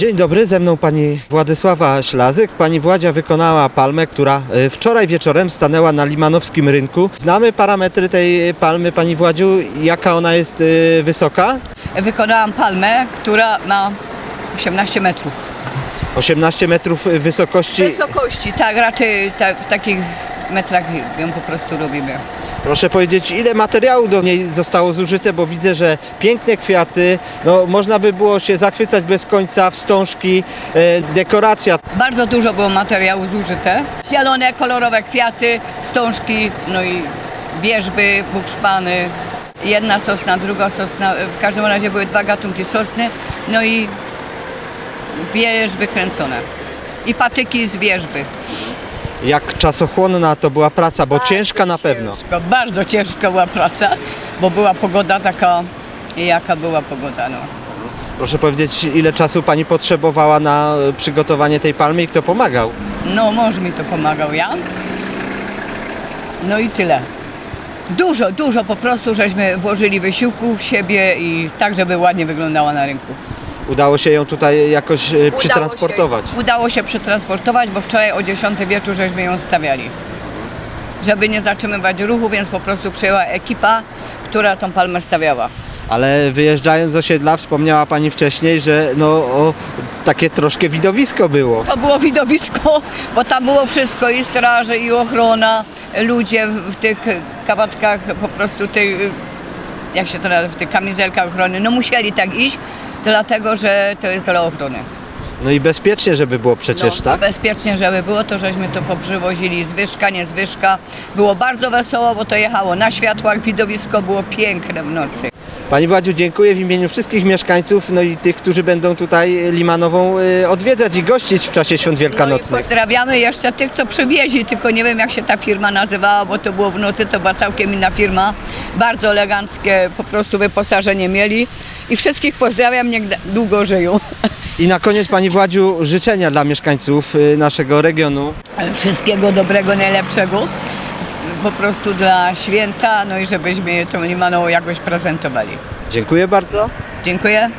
Dzień dobry, ze mną pani Władysława Ślazyk. Pani Władzia wykonała palmę, która e, wczoraj wieczorem stanęła na limanowskim rynku. Znamy parametry tej palmy, pani Władziu, jaka ona jest e, wysoka? Wykonałam palmę, która ma 18 metrów. 18 metrów wysokości. Wysokości, tak, raczej ta, w takich metrach ją po prostu robimy. Proszę powiedzieć, ile materiału do niej zostało zużyte, bo widzę, że piękne kwiaty, no można by było się zachwycać bez końca, wstążki, e, dekoracja. Bardzo dużo było materiału zużyte. Zielone, kolorowe kwiaty, wstążki, no i wierzby, bukszpany. Jedna sosna, druga sosna, w każdym razie były dwa gatunki sosny, no i wierzby kręcone. I patyki z wierzby. Jak czasochłonna to była praca, bo ciężka na pewno. Ciężko, bardzo ciężka była praca, bo była pogoda taka, jaka była pogoda. No. Proszę powiedzieć, ile czasu pani potrzebowała na przygotowanie tej palmy i kto pomagał? no mąż mi to pomagał, ja. No i tyle. Dużo, dużo po prostu żeśmy włożyli wysiłku w siebie i tak, żeby ładnie wyglądała na rynku. Udało się ją tutaj jakoś e, przytransportować. Udało się, udało się przetransportować, bo wczoraj o 10 wieczór żeśmy ją stawiali. Żeby nie zatrzymywać ruchu, więc po prostu przyjęła ekipa, która tą palmę stawiała. Ale wyjeżdżając z osiedla wspomniała pani wcześniej, że no o, takie troszkę widowisko było. To było widowisko, bo tam było wszystko, i straże, i ochrona, ludzie w, w tych kawatkach, po prostu tych, jak się to nazywa, w tych kamizelkach ochrony, no musieli tak iść, dlatego że to jest dla ochrony. No i bezpiecznie, żeby było przecież, no, tak? Bezpiecznie, żeby było, to żeśmy to poprzywozili z Wyżka, nie z. Było bardzo wesoło, bo to jechało na światłach, widowisko było piękne w nocy. Pani Władziu, dziękuję w imieniu wszystkich mieszkańców, no i tych, którzy będą tutaj Limanową e, odwiedzać i gościć w czasie świąt No i wielkanocnych. pozdrawiamy jeszcze tych, co przywieźli, tylko nie wiem jak się ta firma nazywała, bo to było w nocy, to była całkiem inna firma. Bardzo eleganckie po prostu wyposażenie mieli. I wszystkich pozdrawiam, niech da- długo żyją. I na koniec Pani Władziu życzenia dla mieszkańców e, naszego regionu. Wszystkiego dobrego, najlepszego. Po prostu dla święta, no i żebyśmy tą limaną jakoś prezentowali. Dziękuję bardzo. Dziękuję.